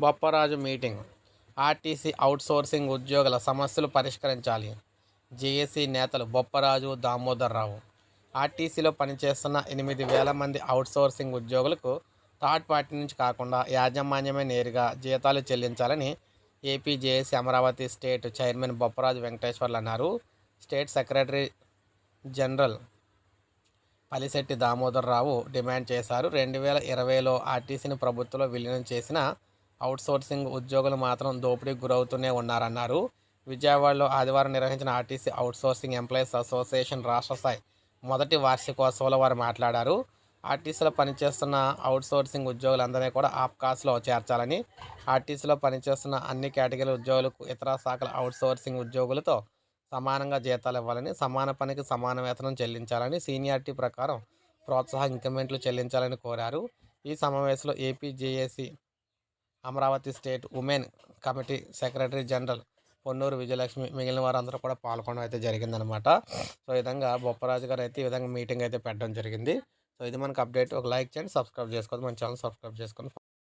Bopparaju meeting. RTC outsourcing ఉద్యోగుల సమస్యలు పరిష్కరించాలి. జేఏసీ నేతలు బొప్పరాజు దామోదర్ రావు ఆర్టీసీలో పనిచేస్తున్న ఎనిమిది వేల మంది అవుట్సోర్సింగ్ ఉద్యోగులకు థర్డ్ పార్టీ నుంచి కాకుండా యాజమాన్యమే నేరుగా జీతాలు చెల్లించాలని AP JAC Amaravati state chairman Bopparaju Venkateswarlu అన్నారు state secretary general Palisetti Damodar Rao demand చేశారు. రెండు వేల ఇరవైలో ఆర్టీసీని ప్రభుత్వంలో విలీనం చేసిన అవుట్సోర్సింగ్ ఉద్యోగులు మాత్రం దోపిడీకి గురవుతూనే ఉన్నారన్నారు. విజయవాడలో ఆదివారం నిర్వహించిన ఆర్టీసీ అవుట్సోర్సింగ్ ఎంప్లాయీస్ అసోసియేషన్ రాష్ట్ర స్థాయి మొదటి వార్షికోత్సవంలో వారు మాట్లాడారు. ఆర్టీసీలో పనిచేస్తున్న అవుట్సోర్సింగ్ ఉద్యోగులందరినీ కూడా ఆప్కాస్లో చేర్చాలని ఆర్టీసీలో పనిచేస్తున్న అన్ని కేటగిరీ ఉద్యోగులకు ఇతర శాఖల అవుట్సోర్సింగ్ ఉద్యోగులతో సమానంగా జీతాలు ఇవ్వాలని సమాన పనికి సమాన వేతనం చెల్లించాలని సీనియారిటీ ప్రకారం ప్రోత్సాహ ఇంక్రిమెంట్లు చెల్లించాలని కోరారు. ఈ సమావేశంలో AP JAC Amaravati state women committee secretary general Ponnuru Vijayalakshmi మిగిలిన వారందరూ కూడా పాల్గొనడం అయితే జరిగిందనమాట సో ఈ విధంగా బొప్పరాజు గారు అయితే ఈ విధంగా మీటింగ్ అయితే పెట్టడం జరిగింది. సో ఇది మనకు అప్డేట్. ఒక లైక్ చేయండి సబ్స్క్రైబ్ చేసుకోండి మన ఛానల్ సబ్స్క్రైబ్ చేసుకోండి